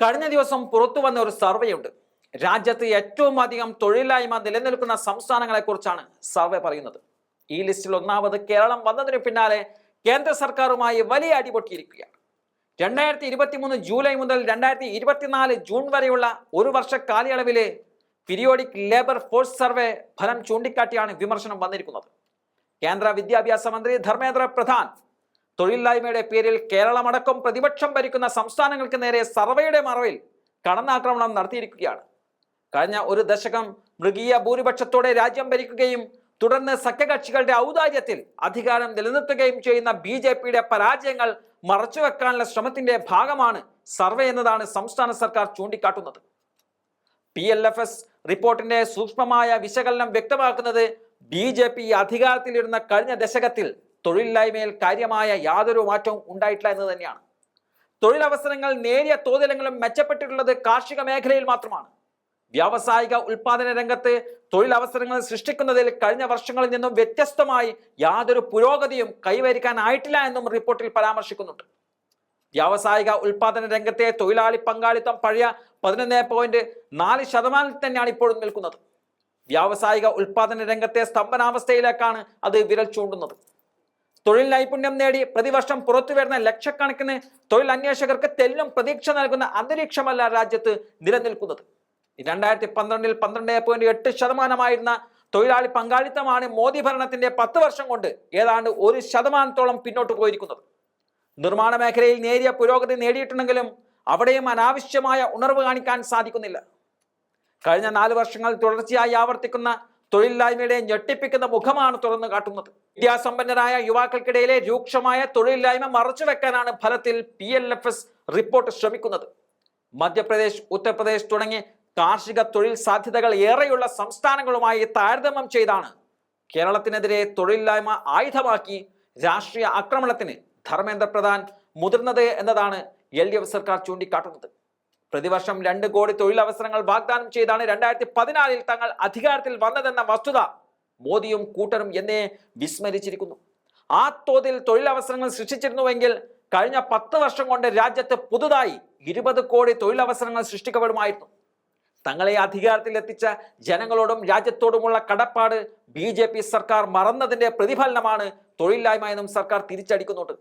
കഴിഞ്ഞ ദിവസം പുറത്തു വന്ന ഒരു ഉണ്ട് രാജ്യത്ത് ഏറ്റവും അധികം തൊഴിലില്ലായ്മ നിലനിൽക്കുന്ന സംസ്ഥാനങ്ങളെ കുറിച്ചാണ് സർവേ പറയുന്നത്. ഈ ലിസ്റ്റിൽ ഒന്നാമത് കേരളം വന്നതിന് പിന്നാലെ കേന്ദ്ര സർക്കാരുമായി വലിയ അടിപൊട്ടിയിരിക്കുകയാണ്. രണ്ടായിരത്തി ഇരുപത്തി മൂന്ന് ജൂലൈ മുതൽ രണ്ടായിരത്തി ഇരുപത്തിനാല് ജൂൺ വരെയുള്ള ഒരു വർഷ കാലയളവിലെ പിരിയോഡിക് ലേബർ ഫോഴ്സ് സർവേ ഫലം ചൂണ്ടിക്കാട്ടിയാണ് വിമർശനം വന്നിരിക്കുന്നത്. കേന്ദ്ര വിദ്യാഭ്യാസ മന്ത്രി ധർമ്മേന്ദ്ര പ്രധാൻ തൊഴിലില്ലായ്മയുടെ പേരിൽ കേരളമടക്കം പ്രതിപക്ഷം ഭരിക്കുന്ന സംസ്ഥാനങ്ങൾക്ക് നേരെ സർവേയുടെ മറവിൽ കടന്നാക്രമണം നടത്തിയിരിക്കുകയാണ്. കഴിഞ്ഞ ഒരു ദശകം മൃഗീയ ഭൂരിപക്ഷത്തോടെ രാജ്യം ഭരിക്കുകയും തുടർന്ന് സഖ്യകക്ഷികളുടെ ഔദാര്യത്തിൽ അധികാരം നിലനിർത്തുകയും ചെയ്യുന്ന ബി ജെ പിയുടെ പരാജയങ്ങൾ മറച്ചുവെക്കാനുള്ള ശ്രമത്തിന്റെ ഭാഗമാണ് സർവേ എന്നതാണ് സംസ്ഥാന സർക്കാർ ചൂണ്ടിക്കാട്ടുന്നത്. പി എൽ എഫ് എസ് റിപ്പോർട്ടിന്റെ സൂക്ഷ്മമായ വിശകലനം വ്യക്തമാക്കുന്നത് ബി ജെ പി അധികാരത്തിലിരുന്ന കഴിഞ്ഞ ദശകത്തിൽ തൊഴിലില്ലായ്മയിൽ കാര്യമായ യാതൊരു മാറ്റവും ഉണ്ടായിട്ടില്ല എന്ന് തന്നെയാണ്. തൊഴിലവസരങ്ങൾ നേരിയ തോതിലെങ്കിലും മെച്ചപ്പെട്ടിട്ടുള്ളത് കാർഷിക മേഖലയിൽ മാത്രമാണ്. വ്യാവസായിക ഉൽപാദന രംഗത്ത് തൊഴിലവസരങ്ങൾ സൃഷ്ടിക്കുന്നതിൽ കഴിഞ്ഞ വർഷങ്ങളിൽ നിന്നും വ്യത്യസ്തമായി യാതൊരു പുരോഗതിയും കൈവരിക്കാനായിട്ടില്ല എന്നും റിപ്പോർട്ടിൽ പരാമർശിക്കുന്നുണ്ട്. വ്യാവസായിക ഉൽപാദന രംഗത്തെ തൊഴിലാളി പങ്കാളിത്തം പഴയ പതിനൊന്ന് പോയിന്റ് നാല് ശതമാനത്തിൽ തന്നെയാണ് ഇപ്പോഴും നിൽക്കുന്നത്. വ്യാവസായിക ഉൽപാദന രംഗത്തെ സ്തംഭനാവസ്ഥയിലേക്കാണ് അത് വിരൽ ചൂണ്ടുന്നത്. തൊഴിൽ നൈപുണ്യം നേടി പ്രതിവർഷം പുറത്തു വരുന്ന ലക്ഷക്കണക്കിന് തൊഴിൽ അന്വേഷകർക്ക് തെല്ലും പ്രതീക്ഷ നൽകുന്ന അന്തരീക്ഷമല്ല രാജ്യത്ത് നിലനിൽക്കുന്നത്. രണ്ടായിരത്തി പന്ത്രണ്ടിൽ പന്ത്രണ്ട് പോയിന്റ് എട്ട് ശതമാനമായിരുന്ന തൊഴിലാളി പങ്കാളിത്തമാണ് മോദി ഭരണത്തിന്റെ പത്ത് വർഷം കൊണ്ട് ഏതാണ്ട് ഒരു ശതമാനത്തോളം പിന്നോട്ട് പോയിരിക്കുന്നത്. നിർമ്മാണ മേഖലയിൽ നേരിയ പുരോഗതി നേടിയിട്ടുണ്ടെങ്കിലും അവിടെയും അനാവശ്യമായ ഉണർവ് കാണിക്കാൻ സാധിക്കുന്നില്ല. കഴിഞ്ഞ നാല് വർഷങ്ങൾ തുടർച്ചയായി ആവർത്തിക്കുന്ന തൊഴിലില്ലായ്മയുടെ ഞെട്ടിപ്പിക്കുന്ന മുഖമാണ് തുറന്നു കാട്ടുന്നത്. വിദ്യാസമ്പന്നരായ യുവാക്കൾക്കിടയിലെ രൂക്ഷമായ തൊഴിലില്ലായ്മ മറച്ചുവെക്കാനാണ് ഫലത്തിൽ P L F S report ശ്രമിക്കുന്നത്. മധ്യപ്രദേശ് ഉത്തർപ്രദേശ് തുടങ്ങി കാർഷിക തൊഴിൽ സാധ്യതകൾ ഏറെയുള്ള സംസ്ഥാനങ്ങളുമായി താരതമ്യം ചെയ്താണ് കേരളത്തിനെതിരെ തൊഴിലില്ലായ്മ ആയുധമാക്കി രാഷ്ട്രീയ ആക്രമണത്തിന് ധർമ്മേന്ദ്ര പ്രധാൻ മുതിർന്നത് എന്നതാണ് എൽ ഡി എഫ് സർക്കാർ ചൂണ്ടിക്കാട്ടുന്നത്. പ്രതിവർഷം രണ്ട് കോടി തൊഴിലവസരങ്ങൾ വാഗ്ദാനം ചെയ്താണ് രണ്ടായിരത്തി പതിനാലിൽ തങ്ങൾ അധികാരത്തിൽ വന്നതെന്ന വസ്തുത. മോദിയും കൂട്ടരും എന്നെ വിസ്മരിച്ചിരിക്കുന്നു. ആ തോതിൽ തൊഴിലവസരങ്ങൾ സൃഷ്ടിച്ചിരുന്നുവെങ്കിൽ കഴിഞ്ഞ പത്ത് വർഷം കൊണ്ട് രാജ്യത്ത് പുതുതായി ഇരുപത് കോടി തൊഴിലവസരങ്ങൾ സൃഷ്ടിക്കപ്പെടുമായിരുന്നു. തങ്ങളെ അധികാരത്തിൽ എത്തിച്ച ജനങ്ങളോടും രാജ്യത്തോടുമുള്ള കടപ്പാട് ബി സർക്കാർ മറന്നതിന്റെ പ്രതിഫലനമാണ് തൊഴിലില്ലായ്മ എന്നും സർക്കാർ തിരിച്ചടിക്കുന്നുണ്ട്.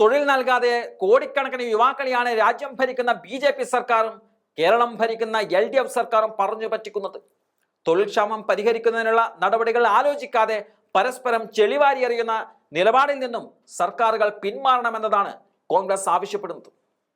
തൊഴിൽ നൽകാതെ കോടിക്കണക്കിന് യുവാക്കളെയാണ് രാജ്യം ഭരിക്കുന്ന ബി ജെ പി സർക്കാരും കേരളം ഭരിക്കുന്ന എൽ ഡി എഫ് സർക്കാരും പറഞ്ഞു പറ്റിക്കുന്നത്. തൊഴിൽ ക്ഷാമം പരിഹരിക്കുന്നതിനുള്ള നടപടികൾ ആലോചിക്കാതെ പരസ്പരം ചെളിവാരി എറിയുന്ന നിലപാടിൽ നിന്നും സർക്കാരുകൾ പിന്മാറണമെന്നതാണ് കോൺഗ്രസ് ആവശ്യപ്പെടുന്നത്.